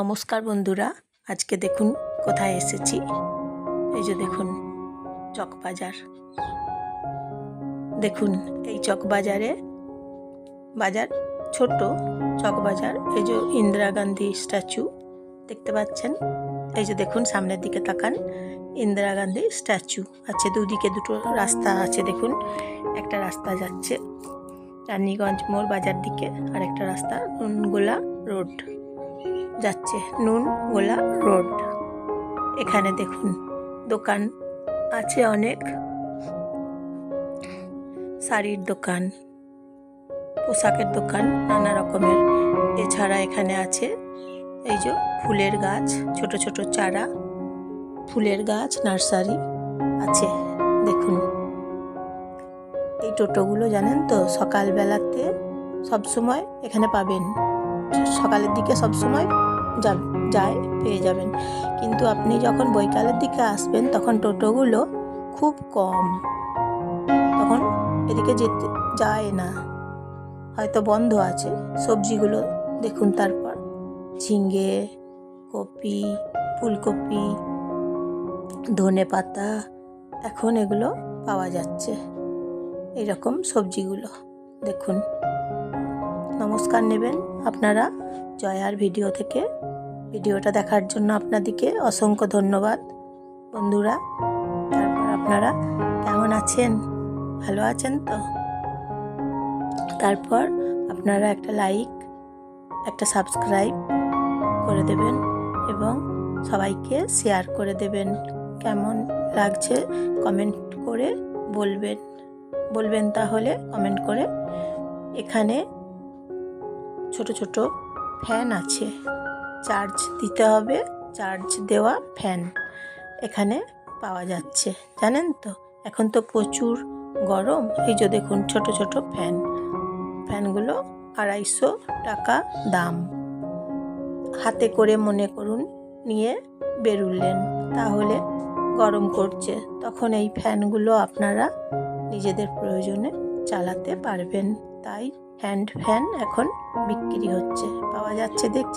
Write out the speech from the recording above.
নমস্কার বন্ধুরা, আজকে দেখুন কোথায় এসেছি। এই যে দেখুন, চকবাজার। দেখুন, এই চকবাজারে বাজার ছোট চকবাজার, এই যে ইন্দিরা গান্ধী স্ট্যাচু দেখতে পাচ্ছেন। এই যে দেখুন, সামনের দিকে তাকান, ইন্দিরা গান্ধী স্ট্যাচু আছে। দুদিকে দুটো রাস্তা আছে, দেখুন, একটা রাস্তা যাচ্ছে। রানীগঞ্জ মোড় বাজার দিকে আর একটা রাস্তা নুনগোলা রোড। যাচ্ছে নুন গোলা রোড। এখানে দেখুন, দোকান আছে অনেক। শাড়ির দোকান, পোশাকের দোকান, নানা রকমের। এছাড়া এখানে আছে এই যে ফুলের গাছ, ছোট ছোট চারা, ফুলের গাছ, নার্সারি আছে। দেখুন, এই টোটোগুলো জানেন তো, সকালবেলাতে সবসময় এখানে পাবেন। সকালের দিকে সবসময় যাব- যায়, পেয়ে যাবেন। কিন্তু আপনি যখন বৈকালের দিকে আসবেন, তখন টোটোগুলো খুব কম। তখন এদিকে যেতে যায় না। হয়তো বন্ধ আছে। সবজিগুলো দেখুন তারপর। ঝিঙ্গে কপি, ফুলকপি, ধনে পাতা, এখন এগুলো পাওয়া যাচ্ছে। এরকম সবজিগুলো দেখুন। নমস্কার নেবেন আপনারা জয়ার ভিডিও থেকে। ভিডিওটা দেখার জন্য আপনাদেরকে অসংখ্য ধন্যবাদ। বন্ধুরা, তারপর আপনারা কেমন আছেন? ভালো আছেন তো? তারপর আপনারা একটা লাইক একটা সাবস্ক্রাইব করে দেবেন এবং সবাইকে শেয়ার করে দেবেন। কেমন লাগছে কমেন্ট করে বলবেন। বলবেন তাহলে কমেন্ট করে এখানে ছোট ছোট ফ্যান আছে। চার্জ দিতে হবে, চার্জ দেওয়া ফ্যান এখানে পাওয়া যাচ্ছে। জানেন তো, এখন তো প্রচুর গরম। এই যে দেখুন, ছোট ছোট ফ্যান। ফ্যানগুলো আড়াইশো টাকা দাম। হাতে করে মনে করুন, নিয়ে বেরুলেন। তাহলে গরম করছে। তখন এই ফ্যানগুলো আপনারা নিজেদের প্রয়োজনে চালাতে পারবেন। তাই হ্যান্ড ফ্যান এখন বিক্রি হচ্ছে পাওয়া যাচ্ছে দেখছি।